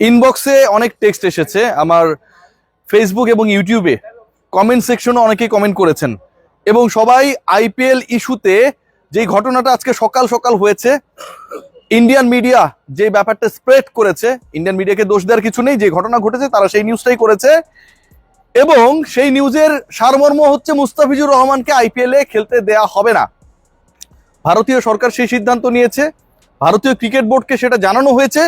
ইনবক্সে অনেক টেক্সট এসেছে। আমার ফেসবুক এবং ইউটিউবে কমেন্ট সেকশনে অনেকেই কমেন্ট করেছেন। এবং সবাই আইপিএল ইস্যুতে যেই ঘটনাটা আজকে সকাল সকাল হয়েছে ইন্ডিয়ান মিডিয়া যে ব্যাপারটা স্প্রেড করেছে ইন্ডিয়ান মিডিয়াকে দোষ দেওয়ার কিছু নেই, যে ঘটনা ঘটেছে তারা সেই নিউজটাই করেছে। এবং সেই নিউজের সারমর্ম হচ্ছে মুস্তাফিজুর রহমানকে আইপিএল খেলতে দেয়া হবে না। ভারতীয় সরকার সেই সিদ্ধান্ত নিয়েছে, ভারতীয় ক্রিকেট বোর্ডকে সেটা জানানো হয়েছে।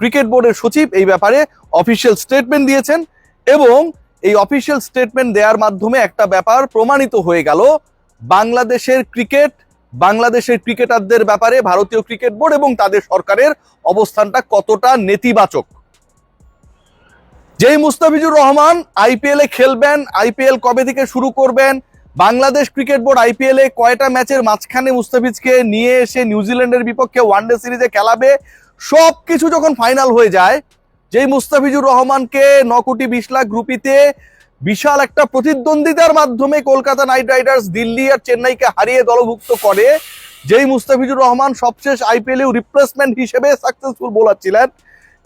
ক্রিকেট বোর্ডের সচিব এই ব্যাপারে অফিসিয়াল স্টেটমেন্ট দিয়েছেন এবং এই অফিসিয়াল স্টেটমেন্ট দেওয়ার মাধ্যমে একটা ব্যাপার প্রমাণিত হয়ে গেল। বাংলাদেশের ক্রিকেট, বাংলাদেশের ক্রিকেটারদের ব্যাপারে ভারতীয় ক্রিকেট বোর্ড এবং তাদের সরকারের অবস্থানটা কতটা নেতিবাচক। যেই মুস্তাফিজুর রহমান আইপিএল এ খেলবেন, আইপিএল কবে থেকে শুরু করবেন, বাংলাদেশ ক্রিকেট বোর্ড আইপিএল এ কয়টা ম্যাচের মাঝখানে মুস্তাফিজকে নিয়ে এসে নিউজিল্যান্ডের বিপক্ষে ওয়ানডে সিরিজে খেলাবে সব কিছু যখন ফাইনাল হয়ে যায়, যেই মুস্তাফিজুর রহমানকে ন কোটি বিশ লাখ রুপিতে বিশাল একটা প্রতিদ্বন্দ্বিতার মাধ্যমে কলকাতা নাইট রাইডার্স দিল্লি আর চেন্নাইকে হারিয়ে দলভুক্ত করে, যেই মুস্তাফিজুর রহমান সবশেষ আইপিএল এ রিপ্লেসমেন্ট হিসেবে সাকসেসফুল বোলার ছিলেন,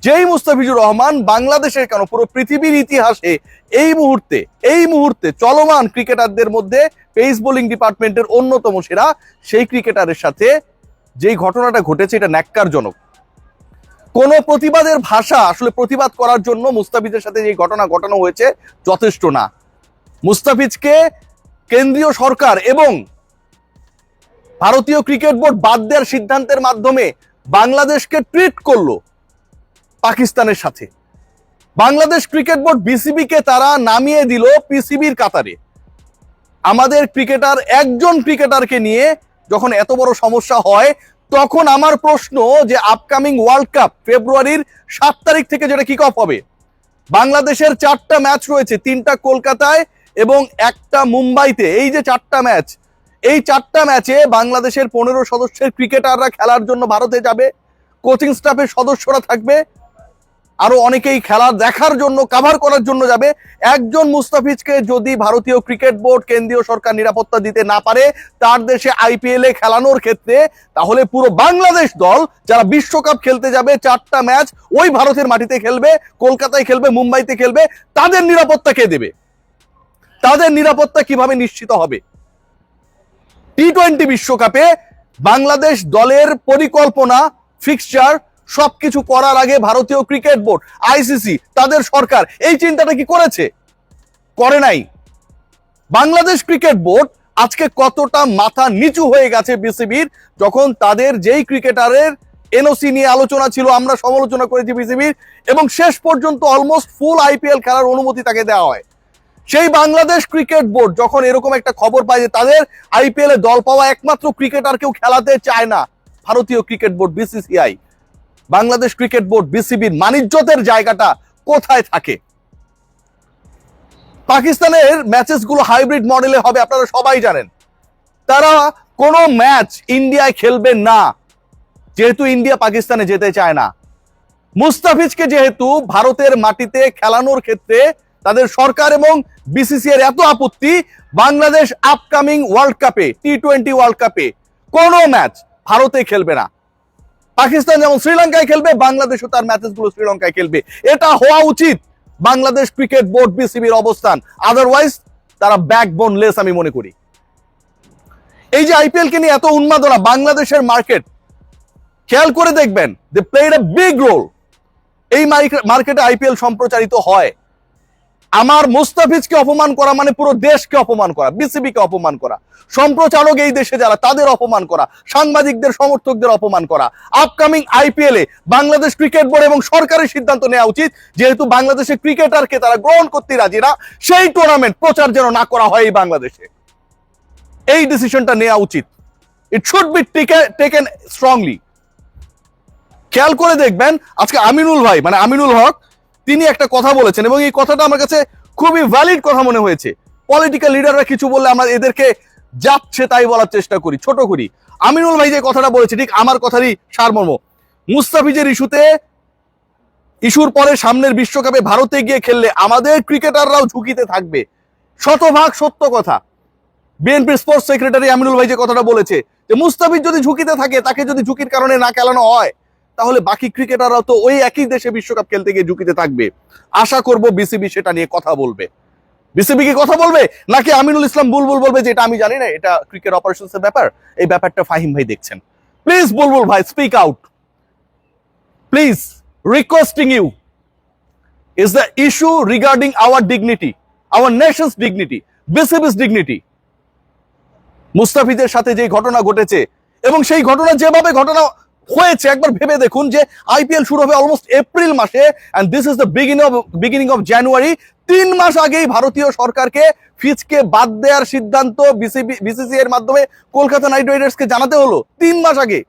যেই মুস্তাফিজুর রহমান বাংলাদেশের কেন পুরো পৃথিবীর ইতিহাসে এই মুহূর্তে এই মুহূর্তে চলমান ক্রিকেটারদের মধ্যে পেস বোলিং ডিপার্টমেন্টের অন্যতম সেরা, সেই ক্রিকেটারের সাথে যেই ঘটনাটা ঘটেছে এটা ন্যাক্কারজনক। কোন প্রতিবাদের ভাষা আসলে প্রতিবাদ করার জন্য মুস্তাফিজের সাথে যে ঘটনা ঘটানো হয়েছে যথেষ্ট না। মুস্তাফিজকে কেন্দ্রীয় সরকার এবং ভারতীয় ক্রিকেট বোর্ড বাদ দেওয়ার সিদ্ধান্তের মাধ্যমে বাংলাদেশকে ট্রিট করল পাকিস্তানের সাথে। বাংলাদেশ ক্রিকেট বোর্ড বিসিবি কে তারা নামিয়ে দিল পিসিবির কাতারে। আমাদের ক্রিকেটার একজন ক্রিকেটারকে নিয়ে যখন এত বড় সমস্যা হয় তখন আমার প্রশ্ন যে আপকামিং ওয়ার্ল্ড কাপ ফেব্রুয়ারির সাত তারিখ থেকে যেটা কিক অফ হবে। বাংলাদেশের চারটা ম্যাচ রয়েছে, তিনটা কলকাতায় এবং একটা মুম্বাইতে। এই যে চারটা ম্যাচ এই চারটা ম্যাচে বাংলাদেশের পনেরো সদস্যের ক্রিকেটাররা খেলার জন্য ভারতে যাবে কোচিং স্টাফের সদস্যরা থাকবে আরও অনেকেই খেলা দেখার জন্য কাভার করার জন্য যাবে। একজন মুস্তাফিজকে যদি ভারতীয় ক্রিকেট বোর্ড কেন্দ্রীয় সরকার নিরাপত্তা দিতে না পারে, তার দেশে আইপিএল এ খেলানোর ক্ষেত্রে, তাহলে পুরো বাংলাদেশ দল যারা বিশ্বকাপ খেলতে যাবে, চারটা ম্যাচ ওই ভারতের মাটিতে খেলবে, কলকাতায় খেলবে, মুম্বাইতে খেলবে, তাদের নিরাপত্তা কে দেবে? তাদের নিরাপত্তা কীভাবে নিশ্চিত হবে? টি টোয়েন্টি বিশ্বকাপে বাংলাদেশ দলের পরিকল্পনা ফিক্সচার সবকিছু করার আগে ভারতীয় ক্রিকেট বোর্ড আইসিসি তাদের সরকার এই চিন্তাটা কি করেছে? করে নাই। বাংলাদেশ ক্রিকেট বোর্ড আজকে কতটা মাথা নিচু হয়ে গেছে বিসিবির, যখন তাদের যেই ক্রিকেটারের এনওসি নিয়ে আলোচনা ছিল, আমরা সমালোচনা করেছি বিসিবির, এবং শেষ পর্যন্ত অলমোস্ট ফুল আইপিএল খেলার অনুমতি তাকে দেওয়া হয়। সেই বাংলাদেশ ক্রিকেট বোর্ড যখন এরকম একটা খবর পায় যে তাদের আইপিএল এ দল পাওয়া একমাত্র ক্রিকেটার কেউ খেলাতে চায় না, ভারতীয় cricket board BCCI Bangladesh cricket board বিসিবির মানিজ্যতের জায়গাটা কোথায় থাকে? পাকিস্তানের ম্যাচেসগুলো হাইব্রিড মডেলে হবে, আপনারা সবাই জানেন। তারা কোনো ম্যাচ ইন্ডিয়ায় খেলবে না, যেহেতু ইন্ডিয়া পাকিস্তানে যেতে চায় না। মুস্তাফিজকে যেহেতু ভারতের মাটিতে খেলানোর ক্ষেত্রে তাদের সরকার এবং বিসিসিআর এত আপত্তি, বাংলাদেশ আপকামিং ওয়ার্ল্ড কাপে টি টোয়েন্টি ওয়ার্ল্ড কাপে কোনো ম্যাচ ভারতে খেলবে না। পাকিস্তান যেমন শ্রীলঙ্কায় খেলবে বাংলাদেশও তার ম্যাচেসগুলো শ্রীলঙ্কায় খেলবে। এটা হওয়া উচিত। বাংলাদেশ ক্রিকেট বোর্ড বিসিবির অবস্থান। আদারওয়াইজ তারা ব্যাকবোন লেস আমি মনে করি। এই যে আইপিএল কে নিয়ে এত উন্মাদনা, বাংলাদেশের মার্কেট খেয়াল করে দেখবেন they played a big role এই মার্কেটে আইপিএল সম্প্রচারিত হয়। আমার মুস্তাফিজকে অপমান করা মানে পুরো দেশকে অপমান করা, বিসিবিকে অপমান করা। সম্প্রচারক এই দেশে যারা, তাদের অপমান করা, সাংবাদিকদের, সমর্থকদের অপমান করা। আপকামিং আইপিএল এ বাংলাদেশ ক্রিকেট বোর্ড এবং সরকারের সিদ্ধান্ত নেওয়া উচিত, যেহেতু বাংলাদেশের ক্রিকেটারকে তারা গ্রহণ করতে রাজি না, সেই টুর্নামেন্ট প্রচার যেন না করা হয় এই বাংলাদেশে। এই ডিসিশনটা নেওয়া উচিত। It should be taken strongly খেয়াল করে দেখবেন, আজকে আমিনুল ভাই মানে আমিনুল হক তিনি একটা কথা বলেছেন এবং এই কথাটা আমার কাছে খুবই ভ্যালিড কথা মনে হয়েছে। পলিটিক্যাল লিডাররা কিছু বললে আমরা এদেরকে যাচ্ছে তাই বলার চেষ্টা করি, ছোট করি। আমিনুল ভাই যে কথাটা বলেছে, ঠিক আমার কথারই সারমর্ম। মুস্তাফিজের ইস্যুতে ইস্যুর পরে সামনের বিশ্বকাপে ভারতে গিয়ে খেললে আমাদের ক্রিকেটাররাও ঝুঁকিতে থাকবে। শতভাগ সত্য কথা। বিএনপির স্পোর্টস সেক্রেটারি আমিনুল ভাই যে কথাটা বলেছে, যে মুস্তাফিজ যদি ঝুঁকিতে থাকে, তাকে যদি ঝুঁকির কারণে না খেলানো হয় তাহলে বাকি ক্রিকেটাররাও তো ওই একই দেশে বিশ্বকাপ খেলতে গিয়ে ঝুঁকিতে থাকবে। আশা করব বিসিবি সেটা নিয়ে কথা বলবে। বিসিবি কি কথা বলবে? নাকি আমিনুল ইসলাম বুলবুল বলবে যে এটা আমি জানি না এটা ক্রিকেট অপারেশনস এর ব্যাপার? এই ব্যাপারটা ফাহিম ভাই দেখছেন। প্লিজ বুলবুল ভাই speak out please requesting you is the issue regarding our dignity, our nation's dignity, BCB's dignity. মুস্তাফিজের সাথে যে ঘটনা ঘটেছে এবং সেই ঘটনা যেভাবে ঘটনা হয়েছে। একবার ভেবে দেখুন যে আইপিএল শুরু হবে অলমোস্ট এপ্রিল মাসে and this is the beginning of beginning of January তিন মাস আগেই ভারতীয় সরকারকে ফিজকে বাদ দেওয়ার সিদ্ধান্ত বিসিবি, বিসিসিআই এর মাধ্যমে কলকাতা নাইট রাইডার্সকে জানাতে হলো। তিন মাস আগে।